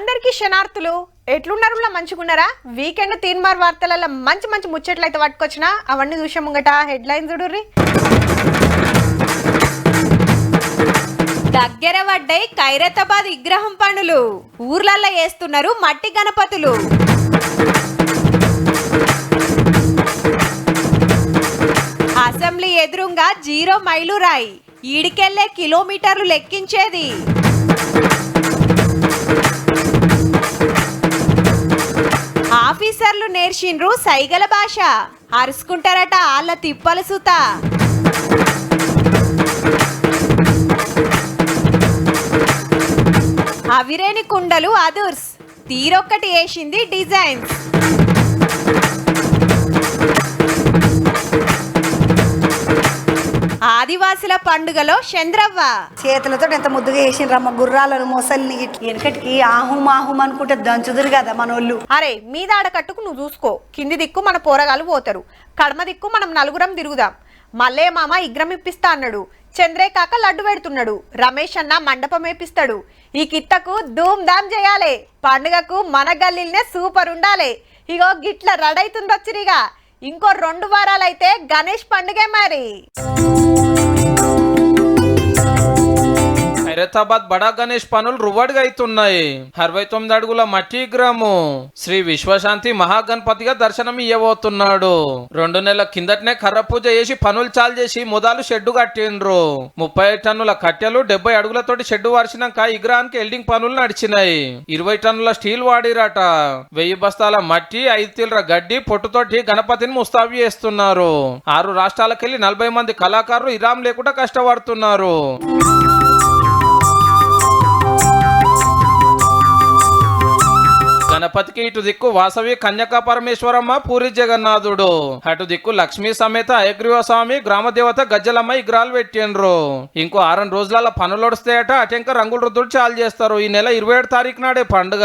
అందరికీ క్షణార్థులు ఎట్లున్నారు మంచిగున్నారా? వీకెండ్ తీన్మార్ వార్తలలో మంచి మంచి ముచ్చట్లు అయితే పట్టుకొచ్చినా అవన్నీ చూసే ముంగట హెడ్ లైన్ చూడుర్రి. దగ్గర పడ్డాయి ఖైరతాబాద్ విగ్రహం పనులు ఊర్లల్లో వేస్తున్నారు మట్టి గణపతులు. అసెంబ్లీ ఎదురుగా జీరో మైలు రాయి ఈడికెళ్ళే కిలోమీటర్లు లెక్కించేది. ఆఫీసర్లు నేర్చిండ్రు సైగల భాష. అరుచుకుంటారట ఆళ్ళ తిప్పల సుత. అవిరేని కుండలు అదుర్స్. తీరొక్కటి వేసింది డిజైన్స్. ఆదివాసుల పండుగలో చంద్రవ్వ. చేతులతో ఎంత ముద్దుగా వేసిండ్రమ్మ గుర్రాలను మొసల్ని వెనకటికి ఆహుం ఆహుం అనుకుంటే దంచుదురు కదా మనోళ్ళు. అరే మీద ఆడకట్టుకు నువ్వు చూసుకో. కింది దిక్కు మన పోరగాలు పోతారు. కడమ దిక్కు మనం నలుగురం తిరుగుదాం. మల్లే మామ ఇగ్రం ఇప్పిస్తా అన్నాడు. చంద్రే కాక లడ్డు పెడుతున్నాడు. రమేష్ అన్న మండపం వేపిస్తాడు. ఈ కిత్తకు ధూమ్ ధామ్ చేయాలి. పండుగకు మన గల్లీలనే సూపర్ ఉండాలి. ఇగో గిట్ల రడైతుంది వచ్చిరిగా ఇంకో రెండు వారాలైతే గణేష్ పండుగే మరి. ఖైరతాబాద్ బడా గణేష్ పనులు రువ్వడిగా అవుతున్నాయి అరవై తొమ్మిది అడుగుల మట్టి విగ్రహము శ్రీ విశ్వశాంతి మహాగణపతిగా దర్శనం ఇవ్వబోతున్నాడు రెండు నెలల కిందటనే కర్ర పూజ చేసి పనులు చాలు చేసి ముదాలు షెడ్డు కట్టిండ్రు. ముప్పై టన్నుల కట్టెలు డెబ్బై అడుగులతోటి షెడ్డు వార్చినాక విగ్రహానికి ఎల్డింగ్ పనులు నడిచినాయి. ఇరవై టన్నుల స్టీల్ వాడిరాట. వెయ్యి బస్తాల మట్టి ఐదు తీలర గడ్డి పొట్టుతోటి గణపతిని ముస్తాబు చేస్తున్నారు. ఆరు రాష్ట్రాలకెళ్ళి నలభై మంది కళాకారులు ఇరాం లేకుండా కష్టపడుతున్నారు. గణపతికి ఇటు దిక్కు వాసవి కన్యకా పరమేశ్వరమ్మ పూరి జగన్నాథుడు. అటు దిక్కు లక్ష్మీ సమేత అయగ్రీవ స్వామి గ్రామ దేవత గజ్జలమ్మ విగ్రహాలు పెట్టిండ్రు. ఇంకో ఆరం రోజుల పనులు వస్తాయట అటెంక రంగుల రుద్దులు చాలు చేస్తారు. ఈ నెల ఇరవై ఏడు తారీఖు నాడే పండుగ.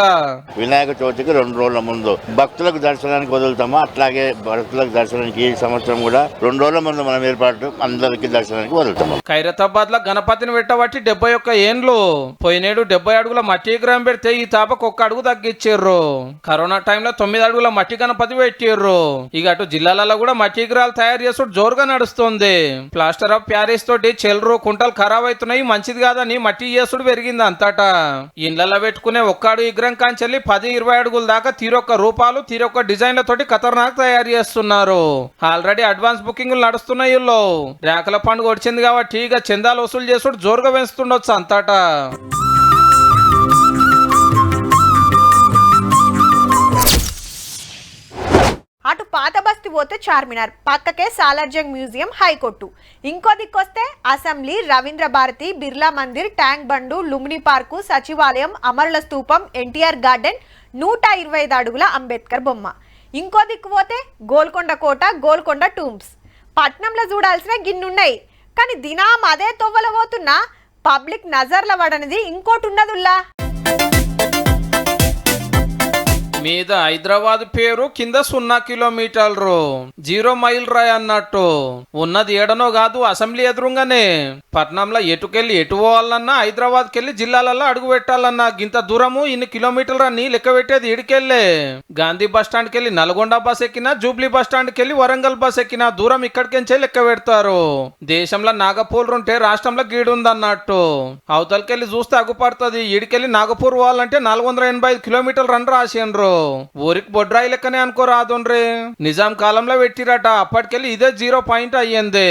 వినాయక చవితికి రెండు రోజుల ముందు భక్తులకు దర్శనానికి వదులుతాము. అట్లాగే భక్తులకు దర్శనానికి ఈ సంవత్సరం కూడా రెండు రోజుల ముందు మనం ఏర్పాటు అందరికి దర్శనానికి వదులుతాము. ఖైరతాబాద్లో గణపతిని పెట్టబట్టి డెబ్బై ఒక్క ఏండ్లు. పోయినేడు డెబ్బై అడుగుల మట్టి విగ్రహం పెడితే ఈ తాపకు ఒక్క అడుగు తగ్గించారు కరోనా టైంలో తొమ్మిది అడుగుల మట్టి గణపతి పెట్టిర్రు. ఇక అటు జిల్లాలలో కూడా మట్టి విగ్రహాలు తయారు చేసుడు జోరుగా నడుస్తుంది. ప్లాస్టర్ ఆఫ్ ప్యారిస్ తోటి చెల్రు కుంటలు ఖరాబ్ అవుతున్నాయి మంచిది కాదని మట్టి చేసుడు పెరిగింది అంతటా. ఇండ్లలో పెట్టుకునే ఒక్కాడు విగ్రహం కాంచెల్లి పది ఇరవై అడుగుల దాకా తీరొక్క రూపాలు తీరొక్క డిజైన్ల తోటి ఖతర్నాక్ తయారు చేస్తున్నారు. ఆల్రెడీ అడ్వాన్స్ బుకింగ్లు నడుస్తున్నాయి వీళ్ళు రేకల పండుగ వచ్చింది కాబట్టి ఇక చందాలు వసూలు చేసుడు జోరుగా పెంచుతుండొచ్చు అంతటా. అటు పాత బస్తీ పోతే చార్మినార్ పక్కకే సాలార్జంగ్ మ్యూజియం హైకోర్టు. ఇంకో దిక్కొస్తే assembly Ravindra Bharati Birla Mandir tank Bund Lumbini park సచివాలయం అమరుల స్తూపం ఎన్టీఆర్ గార్డెన్ నూట ఇరవై ఐదు అడుగుల అంబేద్కర్ బొమ్మ. ఇంకో దిక్కు పోతే గోల్కొండ కోట గోల్కొండ టూమ్స్. పట్నంలో చూడాల్సిన గిన్నున్నాయి. కానీ దినాం అదే తొవ్వల పోతున్నా పబ్లిక్ నజర్ల పడనిది ఇంకోటి ఉన్నదుల్లా మీద హైదరాబాద్ పేరు కింద సున్నా కిలోమీటర్లు. జీరో మైల్ రాయ్ అన్నట్టు. ఉన్నది ఏడనో కాదు అసెంబ్లీ ఎదురుగానే. పట్నంలో ఎటుకెళ్ళి ఎటు పోవాలన్నా హైదరాబాద్ కెళ్ళి జిల్లాలలో అడుగు పెట్టాలన్నా గింత దూరము ఇన్ని కిలోమీటర్లు అని లెక్క పెట్టేది ఇడికెళ్ళే గాంధీ బస్ స్టాండ్ కెళ్ళి నల్గొండ బస్ ఎక్కినా జూబ్లీ బస్ స్టాండ్ కెళ్ళి వరంగల్ బస్ ఎక్కినా దూరం ఇక్కడికెంచే లెక్క పెడతారు. దేశంలో నాగపూర్ ఉంటే రాష్ట్రంలో గీడుందన్నట్టు. అవతలకెళ్ళి చూస్తే అగుపడుతుంది. ఇడికెళ్ళి నాగపూర్ పోవాలంటే నాలుగు వందల ఎనభై ఐదు కిలోమీటర్లు రన్ రాసిండ్రు. ఊరికి బొడ్రాయి లెక్కనే అనుకోరాదుండ్రి నిజాం కాలంలో పెట్టిరట అప్పటికెళ్ళి ఇదే జీరో పాయింట్ అయ్యింది.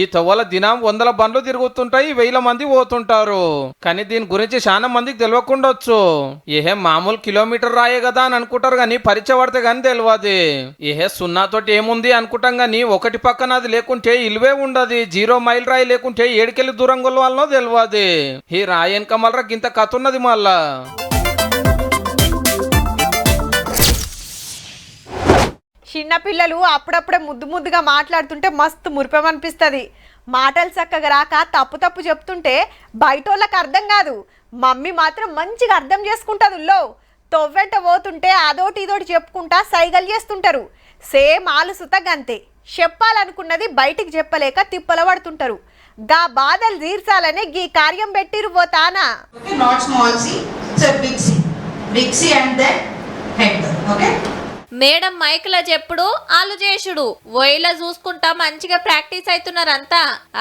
ఈ తవ్వల దినం వందల బండ్లు తిరుగుతుంటాయి వేల మంది పోతుంటారు. కానీ దీని గురించి చాలా మందికి తెలియకుండొచ్చు ఏహే మామూలు కిలోమీటర్ రాయే కదా అని అనుకుంటారు కానీ పరిచయ పడితే కానీ తెలియదు ఏహే సున్నాతోటి ఏముంది అనుకుంటాం కానీ ఒకటి పక్కన అది లేకుంటే ఇలువే ఉండదు. జీరో మైల్ రాయి లేకుంటే ఏడుకెళ్ళి దూరం కొలవాలనో తెలియదు ఈ రాయి కమలరా మళ్ళీ గింత కథ ఉన్నది మళ్ళా. చిన్నపిల్లలు అప్పుడప్పుడే ముద్దు ముద్దుగా మాట్లాడుతుంటే మస్తు మురిపమనిపిస్తుంది. మాటలు చక్కగా రాక తప్పు తప్పు చెప్తుంటే బయట వాళ్ళకి అర్థం కాదు. మమ్మీ మాత్రం మంచిగా అర్థం చేసుకుంటుంది ఉల్లో. తొవ్వెంట పోతుంటే అదోటి ఇదోటి చెప్పుకుంటా సైగలు చేస్తుంటారు. సేమ్ ఆలుసుత గంతే. చెప్పాలనుకున్నది బయటికి చెప్పలేక తిప్పల పడుతుంటారు. గా బాధలు తీర్చాలనే గీ కార్యం పెట్టిరు పోతానా not small C so big C big C and then head okay madam మైకుల చెప్పుడు ఆలు చేసుడు. ఓయిలా చూసుకుంటా మంచిగా ప్రాక్టీస్ అవుతున్నారంతా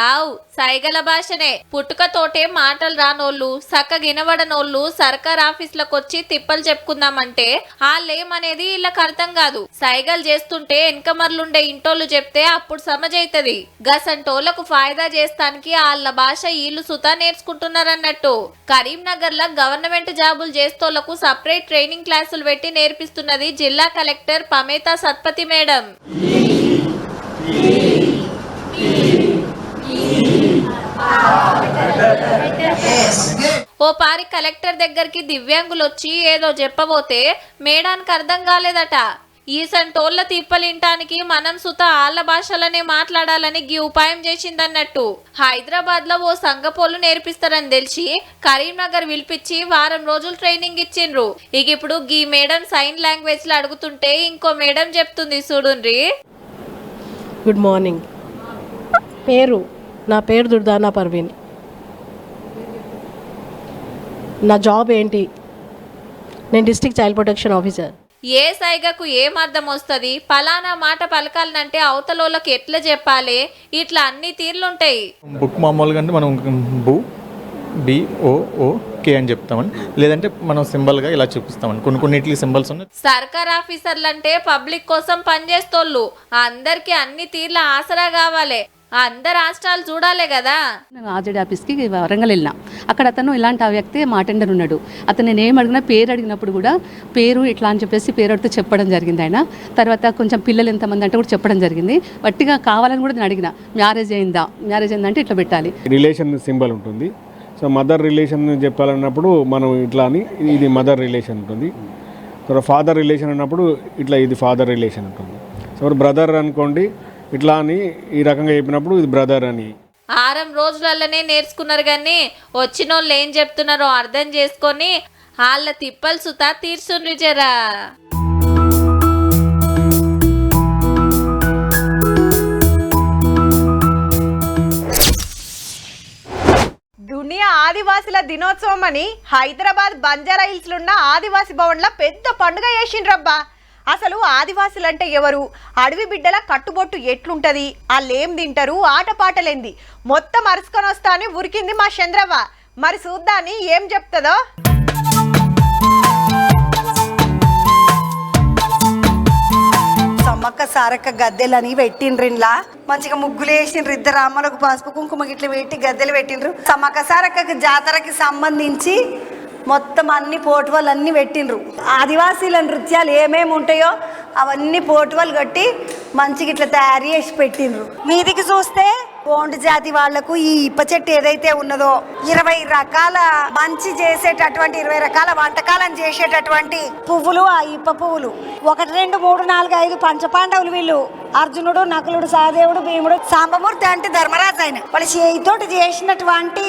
ఆవు సైగల భాషనే. పుట్టుకతోటే మాటలు రానోళ్ళు సక్క గినబడనోళ్ళు సర్కార్ ఆఫీసులకు వచ్చి తిప్పలు చెప్పుకుందామంటే వాళ్ళేమనేది వీళ్ళకి అర్థం కాదు. సైగలు చేస్తుంటే ఎన్కమర్లుండే ఇంటోళ్ళు చెప్తే అప్పుడు సమజైతది. గసంటోళ్ళకు ఫాయిదా చేస్తానికి వాళ్ళ భాష వీళ్ళు సుతా నేర్చుకుంటున్నారన్నట్టు. కరీంనగర్లో గవర్నమెంట్ జాబులు చేస్తోళ్ళకు సపరేట్ ట్రైనింగ్ క్లాసులు పెట్టి నేర్పిస్తున్నది జిల్లా కలెక్టర్ పమేత సత్పతి మేడం ఓపారి ఓ పారి కలెక్టర్ దగ్గరికి దివ్యాంగులు వచ్చి ఏదో చెప్పబోతే మేడానికి అర్థం కాలేదట. ఈ సంటోళ్ళ తిప్పలింటానికి మనం సుత ఆళ్ళ భాషలనే మాట్లాడాలని గీ ఉపాయం చేసిందన్నట్టు. హైదరాబాద్లో ఓ సంగపోలు నేర్పిస్తారని తెలిసి కరీంనగర్ పిలిపించి వారం రోజులు ట్రైనింగ్ ఇచ్చిండ్రు. ఇక ఇప్పుడు గీ మేడం సైన్ లాంగ్వేజ్లో అడుగుతుంటే ఇంకో మేడం చెప్తుంది చూడుండ్రి. Good morning. పేరు? నా పేరు దుర్దానా పర్వీన్ నా జాబ్ ఏంటి? నేను డిస్ట్రిక్ట్ చైల్డ్ ప్రొటెక్షన్ ఆఫీసర్. ఏ సైగకు ఏం అర్థం వస్తుంది? పలానా మాట పలకాలనంటే అవతలోళ్ళకి ఎట్లా చెప్పాలి? ఇట్లా అన్ని తీర్లుంటాయి. బుక్ మామూలుగా అంటే మనం బు బి ఓ ఓ కే అని చెప్తామని. లేదంటే మనం సింబల్గా ఇలా చూపిస్తామని. కొన్ని కొన్నిటికి సింబల్స్ ఉన్నాయి. సర్కార్ ఆఫీసర్లంటే పబ్లిక్ కోసం పనిచేస్తోళ్ళు. అందరికి అన్ని తీర్ల ఆసరా కావాలి. అందరు రాష్ట్రాలు చూడాలి కదా. నేను ఆర్జేడీ ఆఫీస్కి వరంగల్ వెళ్ళిన. అక్కడ అతను ఇలాంటి ఆ వ్యక్తి మా అటెండర్ ఉన్నాడు. అతను నేను ఏం అడిగినా పేరు అడిగినప్పుడు కూడా పేరు ఇట్లా అని చెప్పేసి పేరు అడిగితే చెప్పడం జరిగింది ఆయన. తర్వాత కొంచెం పిల్లలు ఎంతమంది అంటే కూడా చెప్పడం జరిగింది. వట్టిగా కావాలని కూడా నేను అడిగిన. మ్యారేజ్ అయిందా? మ్యారేజ్ అయిందంటే ఇట్లా పెట్టాలి. రిలేషన్ సింబల్ ఉంటుంది. సో మదర్ రిలేషన్ చెప్పాలన్నప్పుడు మనం ఇట్లా అని ఇది మదర్ రిలేషన్ ఉంటుంది. తర్వాత ఫాదర్ రిలేషన్ అన్నప్పుడు ఇట్లా ఇది ఫాదర్ రిలేషన్ ఉంటుంది. సో బ్రదర్ అనుకోండి ఇట్లా అని ఈ రకంగా చెప్పినప్పుడు ఇది బ్రదర్ అని. ఆరం రోజులలోనే నేర్చుకున్నారు కానీ వచ్చినోళ్ళు ఏం చెప్తున్నారో అర్థం చేసుకొని వాళ్ళ తిప్పలు సుతా తీర్చుండ్రి జరా. దునియా ఆదివాసుల దినోత్సవం అని హైదరాబాద్ బంజారా హిల్స్ ఉన్న ఆదివాసి భవన్లో పెద్ద పండుగ చేసిండ్రబ్బా. అసలు ఆదివాసులు అంటే ఎవరు? అడవి బిడ్డల కట్టుబొట్టు ఎట్లుంటది? వాళ్ళేం తింటారు? ఆటపాటలేంది మొత్తం అరుచుకొని వస్తా అని ఉరికింది మా చంద్రవ్వ. మరి చూద్దాని ఏం చెప్తుందో? సమ్మక్క సారక్క గద్దెలని పెట్టిండ్రు మంచిగా ముగ్గులు వేసిండ్రు ఇద్దరు అమ్మలకు పసుపు కుంకుమ గిట్ల పెట్టి గద్దెలు పెట్టిండ్రు. సమ్మక్క సారక్క జాతరకి సంబంధించి మొత్తం అన్ని పోటువలు అన్ని పెట్టిండ్రు. ఆదివాసీల నృత్యాలు ఏమేమి ఉంటాయో అవన్నీ పోటువలు కట్టి మంచిగా ఇట్లా తయారు చేసి పెట్టిండ్రు. మీదికి చూస్తే గోండు జాతి వాళ్ళకు ఈ ఇప్ప చెట్టు ఏదైతే ఉన్నదో ఇరవై రకాల మంచి చేసేటటువంటి ఇరవై రకాల వంటకాలను చేసేటటువంటి పువ్వులు ఆ ఇప్ప పువ్వులు. ఒకటి రెండు మూడు నాలుగు ఐదు పంచపాండవులు వీళ్ళు. అర్జునుడు నకులుడు సహదేవుడు భీముడు సాంబమూర్తి అంటే ధర్మరాజు ఆయన. వాళ్ళ చేతితోటి చేసినటువంటి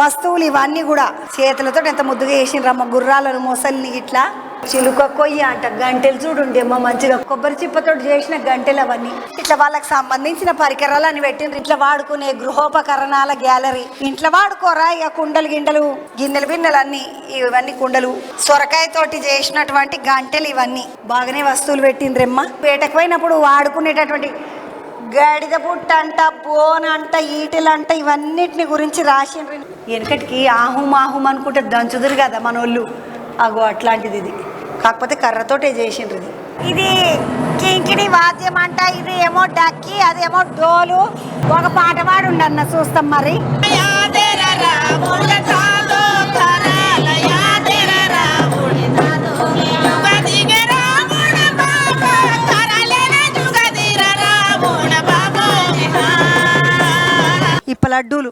వస్తువులు ఇవన్నీ కూడా. చేతులతో ఎంత ముద్దుగా చేసిండ్రమ్మ గుర్రాలను మొసల్ని ఇట్లా. చిలుక కొయ్య అంట. గంటెలు చూడండి అమ్మ మంచిగా కొబ్బరి చిప్పతోటి చేసిన గంటెలు అవన్నీ. ఇట్లా వాళ్ళకి సంబంధించిన పరికరాలు అని పెట్టిండ్రు. ఇట్లా వాడుకునే గృహోపకరణాల గ్యాలరీ. ఇంట్లో వాడుకోరా ఇక కుండలు గిండలు గిన్నెలు బిన్నెలు అన్ని ఇవన్నీ కుండలు. సొరకాయ తోటి చేసినటువంటి గంటెలు ఇవన్నీ. బాగానే వస్తువులు పెట్టిండ్రమ్మ పేటకు పోయినప్పుడు వాడుకునేటటువంటి గడిద పుట్ట అంట బోన్ అంట ఈటెలంట ఇవన్నిటిని గురించి రాసిండ్రు. వెనకటికి ఆహుం ఆహుం అనుకుంటే దంచుదురు కదా మనోళ్ళు. అగో అట్లాంటిది ఇది. కాకపోతే కర్రతోటే చేసిండ్రు. ఇది ఇది కింకిణి వాద్యం అంట ఇది ఏమో డక్కి అదేమో డోలు. ఒక పాట పాడుండి అన్న చూస్తాం మరి. ఇప్ప లడ్డూలు.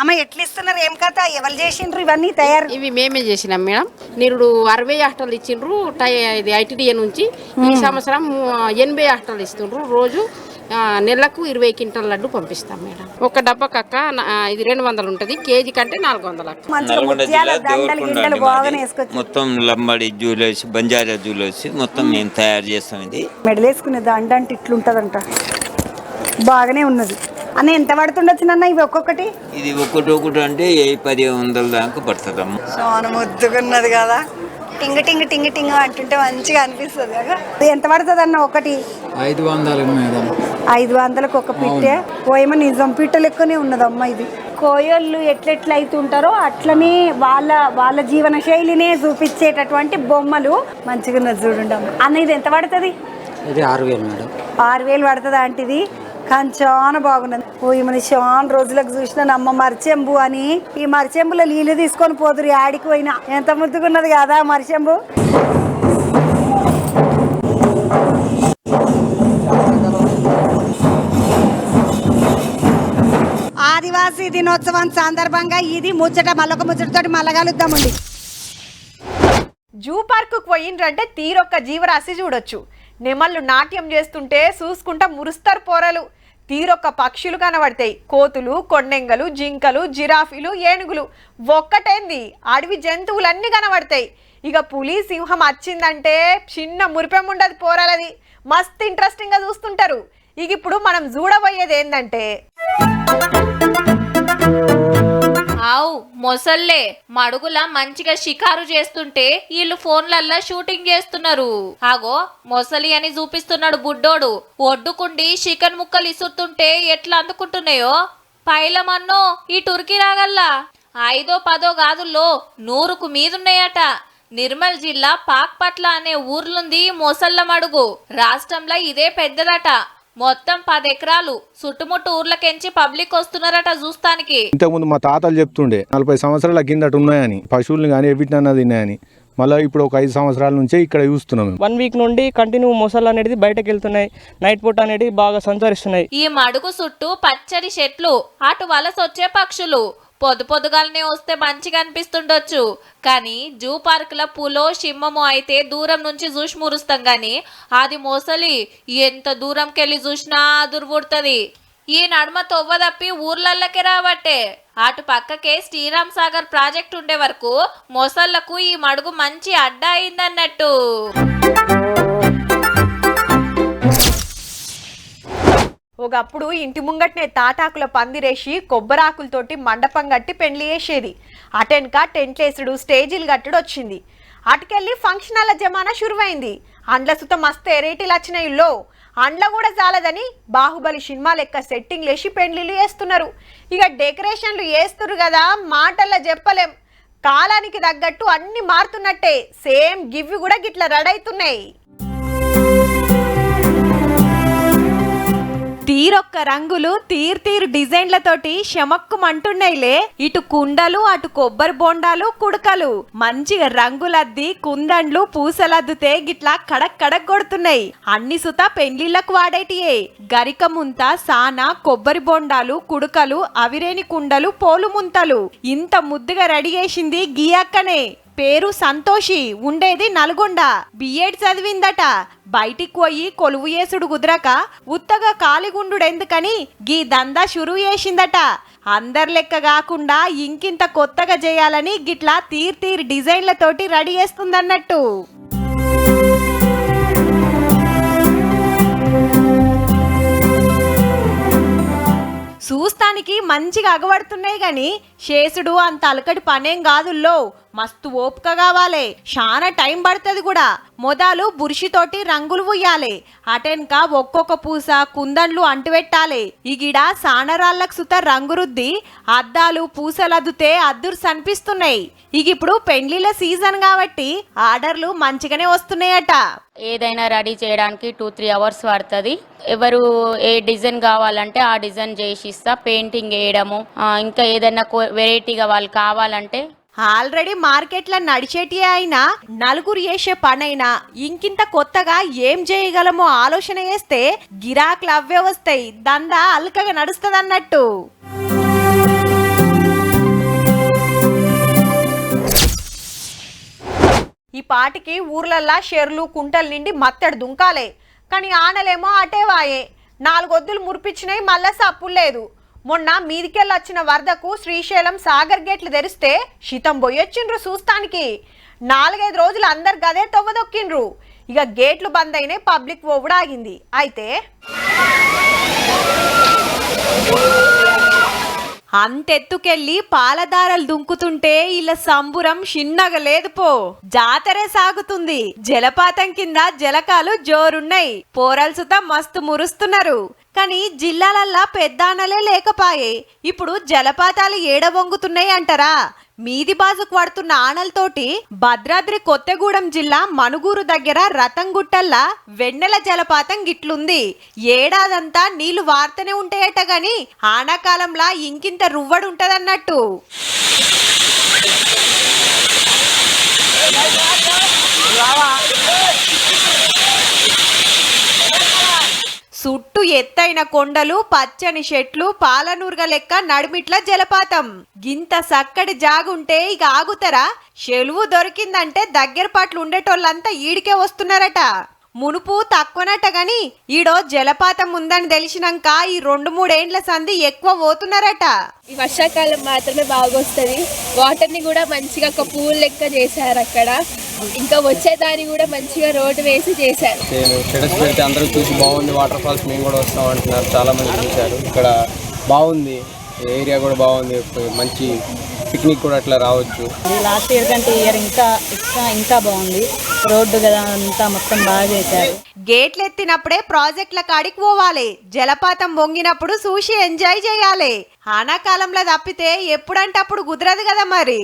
అమ్మ ఎట్లా ఇస్తున్నారు? ఏం కథ? ఎవరు చేసిండ్రు? ఇవన్నీ తయారు ఇవి మేమే చేసినాం మేడం. నిరుడు అరవై హాస్టల్ ఇచ్చిండ్రు. టై ఇది ఐటీడీఏ నుంచి. ఈ సంవత్సరం ఎనభై హాస్టల్ ఇస్తుండ్రు. రోజు ఆ, నెలకు ఇరవై క్వింటల్ లడ్డు పంపిస్తాం మేడం. ఒక డబ్బా కక్క నా- ఇది రెండు వందలు ఉంటుంది. కేజీ కంటే నాలుగు వందలు అక్క. మంచిగా నల్గొండ ముత్యాల జిల్లా దండలు దేవరకొండ గిండలు అండి బాగానే మాది. వేసుకొచ్చి మొత్తం లంబాడి జ్యువెలర్స్ బంజారా జ్యువెలర్స్ మొత్తం మేము తయారు చేస్తాం ఇది. మెడలేసుకునే దండ అంటే ఇట్లుంటదంట. బాగానే ఉన్నది. అన్న ఎంత పడుతుండొచ్చు నాన్న ఇవి ఒక్కొక్కటి? ఇది ఒకటి ఒకటి అంటే ఏ పది వందల దాకా పడుతుందమ్మ సోన ముద్దుగున్నది కదా. టింగ్ టింగ్ టింగ్ టింగ్ అంటుంటే మంచిగా అనిపిస్తుంది కదా. ఎంత పడుతుంది అన్న ఒకటి ఐదు వందలు మేడం. ఐదు వందలకు ఒక పిట్టే? పోయేమో నిజం పిట్ట లెక్కనే ఉన్నదమ్మ ఇది. కోయోళ్ళు ఎట్లెట్లా అవుతుంటారో అట్లనే వాళ్ళ వాళ్ళ జీవన శైలినే చూపించేటటువంటి బొమ్మలు మంచిగా ఉన్నది చూడండి అమ్మ. అన్న ఇది ఎంత పడుతుంది? ఇది ఆరు వేలు మేడం. ఆరు వేలు పడుతుంది అంటే ఇది కానీ చాలా బాగున్నది ఓ ఈమెను చాలా రోజులకు చూసిన అమ్మ మరిచెంబు అని. ఈ మరిచెంబులో నీళ్ళు తీసుకొని పోదురు యాడికి పోయినా. ఎంత ముద్దుగున్నది కదా మరిచెంబు. ఆదివాసీ దినోత్సవం సందర్భంగా ఇది ముచ్చట మళ్ళొక ముచ్చటతోటి మళ్ళగలుద్దామండి జూ పార్కు పోయిండ్రంటే తీరొక్క జీవరాశి చూడొచ్చు. నెమళ్ళు నాట్యం చేస్తుంటే చూసుకుంటా మురుస్తారు పోరలు. తీరొక్క పక్షులు కనబడతాయి. కోతులు కొండెంగలు జింకలు జిరాఫీలు ఏనుగులు. ఒక్కటేంది? అడవి జంతువులన్నీ కనబడతాయి. ఇక పులి సింహం వచ్చిందంటే చిన్న మురిపెం ఉండదు పోరాలది. మస్తు ఇంట్రెస్టింగ్గా చూస్తుంటారు. ఇక ఇప్పుడు మనం చూడబోయేది ఏంటంటే ఆవు మొసల్లే. మడుగుల మంచిగా షికారు చేస్తుంటే వీళ్ళు ఫోన్లల్లా షూటింగ్ చేస్తున్నారు. ఆగో మొసలి అని చూపిస్తున్నాడు బుడ్డోడు. ఒడ్డుకుండి చికెన్ ముక్కలు ఇసురుతుంటే ఎట్లా అందుకుంటున్నాయో? పైలమన్నో ఈ టుర్కీ రాగల్లా? ఐదో పదో గాదుల్లో నూరుకు మీదున్నాయట. నిర్మల్ జిల్లా పాక్పట్ల అనే ఊర్లుంది మొసళ్ళ మడుగు. రాష్ట్రంలో ఇదే పెద్దదట. మొత్తం పది ఎకరాలు చుట్టుముట్టు ఊర్లకెంచి పబ్లిక్ వస్తున్నారట చూస్తానికి. ఇంతకుముందు మా తాతలు చెప్తుండే నలభై సంవత్సరాల కిందట ఉన్నాయని పశువుల్ని కానీ ఎవిటినన్నా తిన్నాయని. మళ్ళీ ఇప్పుడు ఒక ఐదు సంవత్సరాల నుంచే ఇక్కడ చూస్తున్నాం మేము. వన్ వీక్ నుండి కంటిన్యూ మొసళ్ళు అనేది బయటకు వెళ్తున్నాయి. నైట్ పూట అనేది బాగా సంచరిస్తున్నాయి. ఈ మడుగు చుట్టూ పచ్చడి చెట్లు అటు వలసొచ్చే పక్షులు పొద్దు పొద్దుగాలనే వస్తే మంచిగా అనిపిస్తుండొచ్చు. కానీ జూ పార్కుల పూలో సింహము అయితే దూరం నుంచి చూసి మురుస్తాం గాని అది మోసలి ఎంత దూరంకెళ్ళి చూసినా దుర్వుడుతుంది. ఈ నడుమ తొవ్వ తప్పి ఊర్లల్లకే రాబట్టే అటు పక్కకే శ్రీరామ్ సాగర్ ప్రాజెక్ట్ ఉండే వరకు మొసళ్ళకు ఈ మడుగు మంచి అడ్డా అయిందన్నట్టు. ఒకప్పుడు ఇంటి ముంగట్నే తాటాకుల పందిరేసి కొబ్బరాకులతోటి మండపం కట్టి పెండ్లి వేసేది అటెన్క టెంట్లేసుడు స్టేజీలు కట్టడు వచ్చింది అటుకెళ్ళి ఫంక్షనాల జమానా షురువైంది. అండ్ల సుత మస్తు ఎరేటీలు వచ్చినాయి ఇల్లో అండ్ల కూడా చాలదని బాహుబలి సినిమా లెక్క సెట్టింగ్ లేసి పెండ్లిళ్ళు వేస్తున్నారు ఇక డెకరేషన్లు వేస్తున్నారు కదా మాటల్లో చెప్పలేం కాలానికి తగ్గట్టు అన్ని మారుతున్నట్టే. సేమ్ గివ్వి కూడా గిట్ల అవుతున్నాయి తీరొక్క రంగులు తీర్తీరు డిజైన్లతోటి శమక్కుమంటున్నాయిలే ఇటు కుండలు అటు కొబ్బరి బొండాలు కుడకలు. మంచిగా రంగులద్ది కుందండ్లు పూసలద్దుతే గిట్లా కడక్ కడక్ కొడుతున్నాయి. అన్ని సుత పెండ్లిళ్ళకు వాడేటియే. గరిక ముంత సానా కొబ్బరి బొండాలు కుడకలు అవిరేని కుండలు పోలు ముంతలు. ఇంత ముద్దుగా రెడీ చేసింది గీయక్కనే పేరు సంతోషి. ఉండేది నల్గొండ. బిఎడ్ చదివిందట. బయటికి పోయి కొలువు చేసుడు కుదరక ఉత్తగా కాలిగుండుడెందుకని గీ దందా షురు చేసిందట. అందరి లెక్క కాకుండా ఇంకింత కొత్తగా చేయాలని గిట్లా తీర్తీర్ డిజైన్లతోటి రెడీ చేస్తుందన్నట్టు. చూస్తానికి మంచిగా అగబడుతున్నాయి గాని శేషుడు అంత అలకటి పనేం కాదుల్లో. మస్తు ఓపిక కావాలి. చాలా టైం పడుతుంది కూడా. మొదలు బురిషితోటి రంగులు ఉయ్యాలి. అటెన్క ఒక్కొక్క పూస కుందన్లు అంటుపెట్టాలి ఈ గిడ సానరాళ్ళకు సుత రంగు రుద్ది అద్దాలు పూసలద్దుతే అద్దురు సనిపిస్తున్నాయి. ఇక ఇప్పుడు పెండ్లిల సీజన్ కాబట్టి ఆర్డర్లు మంచిగానే వస్తున్నాయట. ఏదైనా రెడీ చేయడానికి టూ త్రీ అవర్స్ పడుతుంది. ఎవరు ఏ డిజైన్ కావాలంటే ఆ డిజైన్ చేసి ఇస్తా. పెయింటింగ్ వేయడము ఇంకా ఏదైనా వెరైటీగా వాళ్ళు కావాలంటే ఆల్రెడీ మార్కెట్లో నడిచేటి అయినా నలుగురు చేసే పనైనా ఇంకింత కొత్తగా ఏం చేయగలమో ఆలోచన చేస్తే గిరాకులు అవే వస్తాయి. దందా అల్కగా నడుస్తుంది అన్నట్టు ఈ పాటికి ఊర్లల్లా షెర్లు కుంటలు నిండి మత్తడి దుంకాలే. కానీ ఆనలేమో అటే వాయే. నాలుగొద్దులు మురిపించినాయి మళ్ళా సప్పులు లేదు. మొన్న మీదికెళ్ళి వచ్చిన వరదకు శ్రీశైలం సాగర్ గేట్లు తెరిస్తే శీతం పోయొచ్చిండ్రు చూస్తానికి నాలుగైదు రోజులు అందరు గదే తొవ్వదొక్కిండ్రు. ఇక గేట్లు బంద్ అయినాయి పబ్లిక్ ఓవుడాగింది అయితే అంతెత్తుకెళ్ళి పాలదారలు దుంకుతుంటే ఇలా సంబురం చిన్నగా లేదు పో. జాతరే సాగుతుంది. జలపాతం కింద జలకాలు జోరున్నాయి. పోరల్సుతా మస్తు మురుస్తున్నారు. కానీ జిల్లాలల్లా పెద్దానలే లేకపాయే. ఇప్పుడు జలపాతాలు ఏడవొంగుతున్నాయి అంటారా మీది బాజుకు పడుతున్న ఆనలతోటి భద్రాద్రి కొత్తగూడెం జిల్లా మనుగూరు దగ్గర రతంగుట్టల్లా వెన్నెల జలపాతం గిట్లుంది. ఏడాదంతా నీళ్ళు వార్తనే ఉంటాయట గాని ఆనాకాలంలా ఇంకింత రువ్వడు ఉంటదన్నట్టు చుట్టూ ఎత్తైన కొండలు పచ్చని చెట్లు పాలనూరుగా లెక్క నడిమిట్ల జలపాతం. గింత సక్కడి జాగుంటే ఇక ఆగుతారా? చెలువు దొరికిందంటే దగ్గర పాట్లు ఉండేటోళ్ళంతా ఈడికే వస్తున్నారట. మునుపు తక్కువనట గాని ఈడో జలపాతం ఉందని తెలిసినాక ఈ రెండు మూడేండ్ల సంధి ఎక్కువ పోతున్నారట. ఈ వర్షాకాలం మాత్రమే బాగా వస్తుంది వాటర్ని కూడా మంచిగా ఒక పూల్ లెక్క చేశారు అక్కడ. ఇంకా వచ్చేదాన్ని కూడా మంచిగా రోడ్డు వేసి చేశారు. నేను స్టేటస్ పెడితే అందరూ చూసి బాగుంది వాటర్ ఫాల్స్ మేము కూడా వస్తాం అంటున్నారు. చాలా మంది చూశారు. ఇక్కడ బాగుంది ఏరియా కూడా బాగుంది మంచి పిక్నిక్ కూడా అట్లా రావచ్చు. లాస్ట్ ఇయర్ కంటే ఇయర్ ఇంకా ఇంకా ఇంకా బాగుంది. రోడ్డు కదా అంతా మొత్తం బాగా చేశారు. గేట్లు ఎత్తినప్పుడే ప్రాజెక్టుల కాడికి పోవాలి. జలపాతం వంగినప్పుడు చూసి ఎంజాయ్ చేయాలి. ఆనాకాలంలో తప్పితే ఎప్పుడంటే అప్పుడు కుదరదు కదా మరి.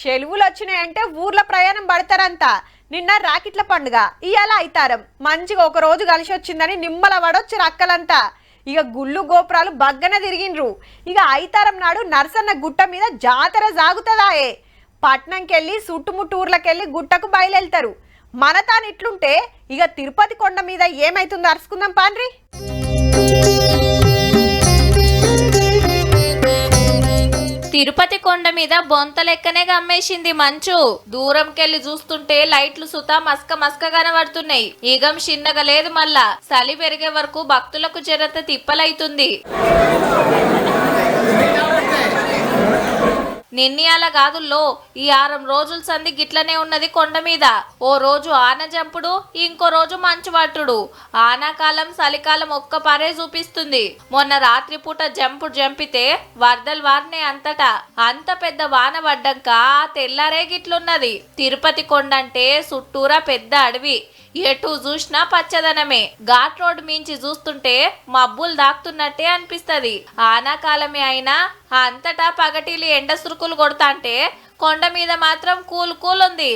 సెలవులు వచ్చినాయంటే ఊర్లో ప్రయాణం పడతారంతా నిన్న రాకిట్ల పండుగ. ఇవాళ అయితారం. మంచిగా ఒక రోజు కలిసి వచ్చిందని నిమ్మల పడొచ్చారు అక్కలంతా. ఇక గుళ్ళు గోపురాలు బగ్గన తిరిగిండ్రు. ఇక అయితారం నాడు నర్సన్న గుట్ట మీద జాతర సాగుతుందాయే. పట్నంకెళ్ళి చుట్టుముట్టు ఊర్లకెళ్ళి గుట్టకు బయలుదేళ్తారు మన తాను ఇట్లుంటే ఇక తిరుపతి కొండ మీద ఏమైతుందో అరుచుకుందాం పాండ్రి. తిరుపతి కొండ మీద బొంత లెక్కనే గమ్మేసింది మంచు. దూరంకెళ్ళి చూస్తుంటే లైట్లు సుతా మస్క మస్క కనబడుతున్నాయి. ఈగం చిన్నగా లేదు మళ్ళా చలి పెరిగే వరకు భక్తులకు జరత తిప్పలైతుంది. నిన్నయాల గాదుల్లో ఈ ఆరం రోజుల సంధి గిట్లనే ఉన్నది కొండ మీద. ఓ రోజు ఆన జంపుడు ఇంకో రోజు మంచు పట్టుడు ఆనాకాలం చలికాలం ఒక్క పరే చూపిస్తుంది. మొన్న రాత్రి పూట జంపితే వరదలు వారినే అంతటా. అంత పెద్ద వాన పడ్డాక తెల్లారే గిట్లున్నది. తిరుపతి కొండ అంటే చుట్టూరా పెద్ద అడవి. ఎటు చూసినా పచ్చదనమే. ఘాట్ రోడ్ మించి చూస్తుంటే మబ్బులు దాక్కుతున్నట్టే అనిపిస్తది. ఆనాకాలమే అయినా అంతటా పగటిలి ఎండ సురుకులు కొడతాంటే కొండ మీద మాత్రం కూల్ కూల్ ఉంది.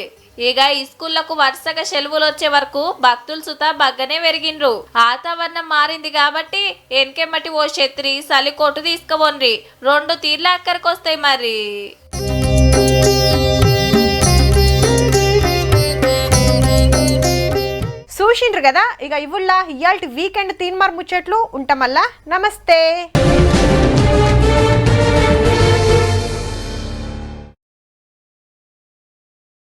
ఇక ఈ స్కూళ్ళకు వరుసగా సెలవులు వచ్చే వరకు భక్తులు సుత బగ్గనే పెరిగిండ్రు. వాతావరణం మారింది కాబట్టి ఎనకెమ్మటి ఓ ఛత్రి సలికోటు తీసుకుపోన్రి రెండు తీర్ల అక్కడికి వస్తాయి మరి. చూసిండ్రు కదా? ఇక ఇవుల్లా ఇయాల్టి వీకెండ్ తీన్మార్ ముచ్చట్లు ఉంటామల్లా. నమస్తే.